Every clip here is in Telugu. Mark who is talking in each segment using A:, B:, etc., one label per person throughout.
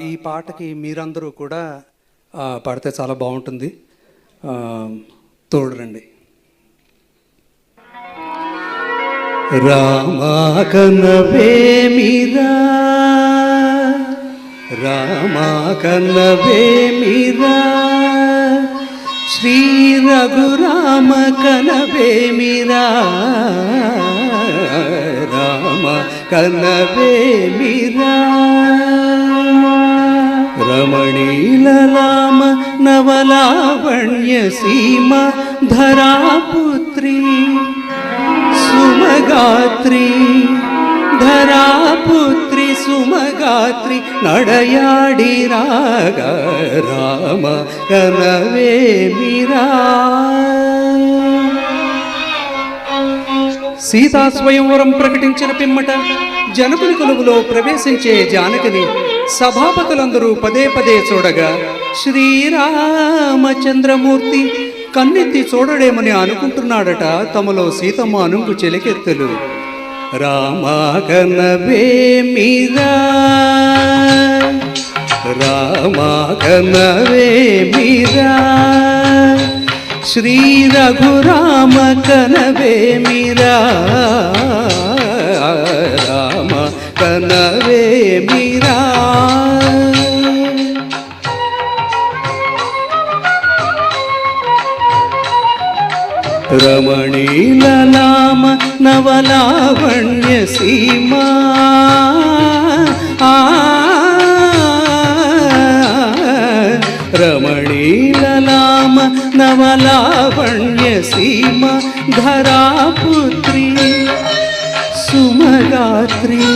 A: ఈ పాటకి మీరందరూ కూడా పాడితే చాలా బాగుంటుంది. తోడురండి. రామా రామా శ్రీ రఘురామ కనవేమిరా రామ కనవేమిరా రమణీలలామ నవలావణ్య సీమ ధరాపుత్రి సుమగాత్రి ధరాపుత్రి సుమగాత్రి నడయాడి రాగ రామ కనవేమిరా సీతా స్వయంవరం ప్రకటించిన పిమ్మట జనకుని కొలువులో ప్రవేశించే జానకిని సభాపతులందరూ పదే పదే చూడగా శ్రీరామచంద్రమూర్తి కన్నెత్తి చూడడేమని అనుకుంటున్నాడట తమలో సీతమ్మ అనుకు చెలికెత్తులు. రామాకనవేమిరా కనవేమిరా శ్రీ రఘురామ కనవేమిరా రామ కనవేమిరా రమణీలలామ నవలావణ్య సీమా. ఆ రమణీలలామ నవలావణ్య సీమ. ధరాపుత్రి సుమగాత్రి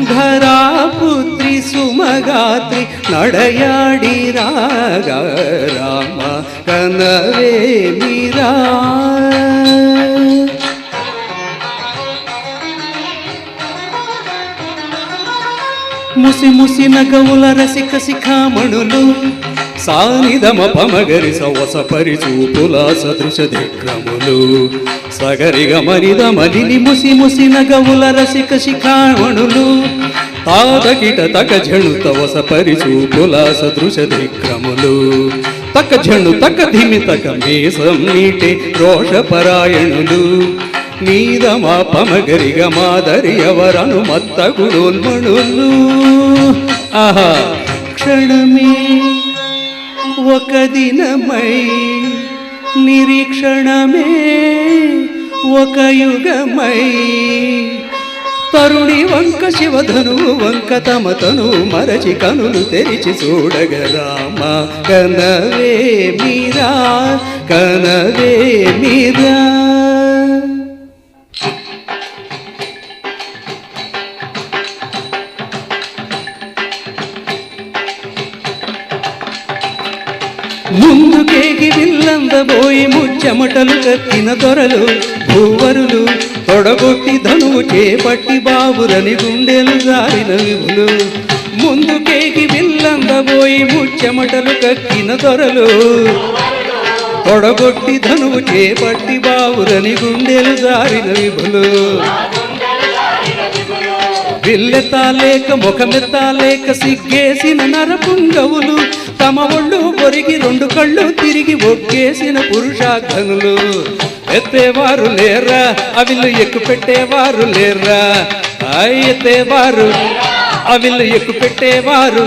A: ధరాపుత్రి సుమగాత్రి నడయాడి రాగ రామ కనవే మీరా. ముసి ముసి నగవుల రసిక శిఖామణులు సానిదమ పమగరి సవస పరిచూపుల సదృశ దిక్రములు సగరిగ మరిద మలిని ముసి ముసి నగవుల రసిక శిఖామణులు తాదకిట తక జణు తవస పరిచూపుల సదృశ దిక్రములు తక జణు తక ధిమి తక మేసం నీటి రోషపరాయణులు. నీదమా పమగరిగ మాదరి ఎవరను మత్త గుణోల్మణులు ఆహా క్షణమే ఒక దినమై నిరీక్షణమే ఒక యుగమై. తరుణి వంక శివధను వంక తమ తను మరచి కనులు తెరిచి చూడగ రామ. కనవే మీరా కనవే మీరా. ముందుకేకి విల్లందబోయి ముచ్చమటలు కత్తిన దొరలు భూవరులు తొడగొట్టి ధనువు చేపట్టి బాబురని గుండెలు జారిన విభులు ముందుకేకి విల్లందబోయి ముచ్చమటలు కక్కిన దొరలు తొడగొట్టి ధనువు చేపట్టి బావురని గుండెలు జారిన విభులు విల్లెత్తాలేక ముఖమెత్తాలేక సిగ్గేసిన నరపుంగవులు. తమ ఒళ్ళు పొరిగి రెండు కళ్ళు తిరిగి ఒగ్గేసిన పురుషార్థనులు ఎత్తేవారు లేరా అవిల్లు ఎక్కు పెట్టేవారు లేరా ఎత్తేవారు అవిల్లు ఎక్కు పెట్టేవారు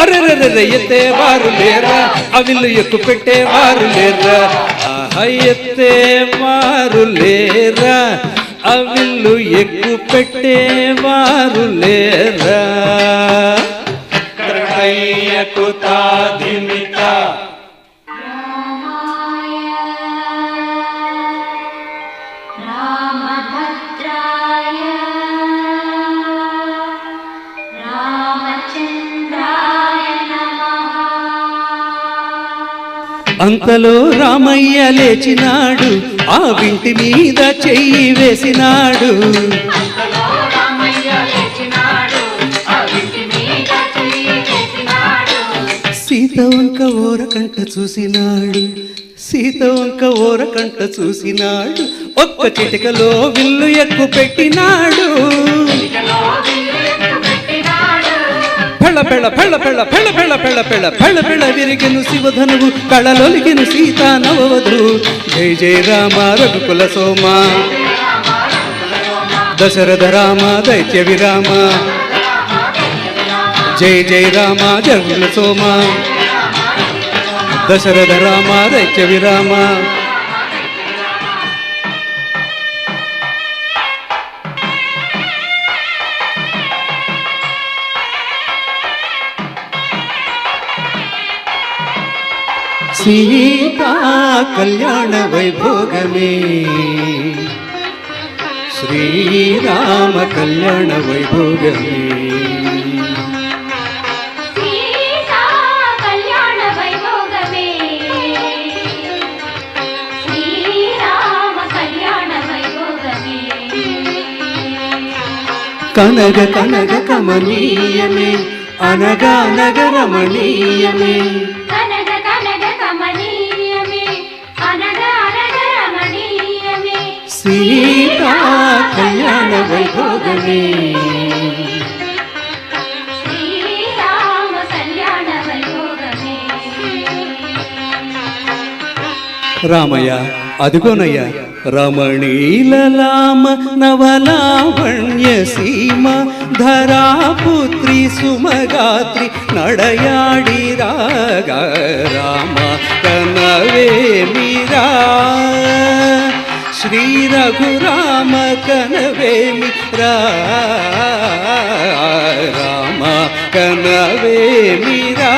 A: అరెరెరె ఎత్తేవారు లేరా అవిల్లు ఎక్కు పెట్టేవారు లేరా ఎత్తేవారు లేరా అవిల్లు ఎక్కు పెట్టేవారు లేరా?
B: కృపయ్యకు తాది
A: అంతలో రామయ్య లేచినాడు ఆ వింటి మీద చెయ్యి వేసినాడు. సీత వంక ఓరకంట చూసినాడు సీత వంక ఓరకంట చూసినాడు ఒక్క చిటికలో విల్లు ఎక్కువ పెట్టినాడు పెళ్ళ పెళ్ళ పెళ్ళ పెళ్ళ పెళ్ళ పెళ్ళ పెళ్ళ పెళ్ళ పెళ్ళ పెళ్ళ విరిగెను శివధనువు కళలొలిగిను సీతా నవవధు జయ జయ రామ రఘుకుల సోమ. దశరథ రామ దైత్య విరామ. జయ జయ రామ జగుల సోమ. దశరథ రామ దైత్య విరామ. సీతా కళ్యాణ వైభోగమే. శ్రీరామ కళ్యాణ వైభోగమే. కనగ కనగ కమనీయమే
B: అనగా అనగ రమణీయమే.
A: కళ్యాణ వైభోగమే
B: శ్రీరామ కళ్యాణ
A: రామయ్య అదిగోనయ్య రమణీలలామ నవలావణ్య సీమ ధరాపుత్రి సుమగాత్రి నడయాడి రాగా రామ కనవే మీరా. శ్రీ రఘురామ కనవేమి రామ కనవేమి రా.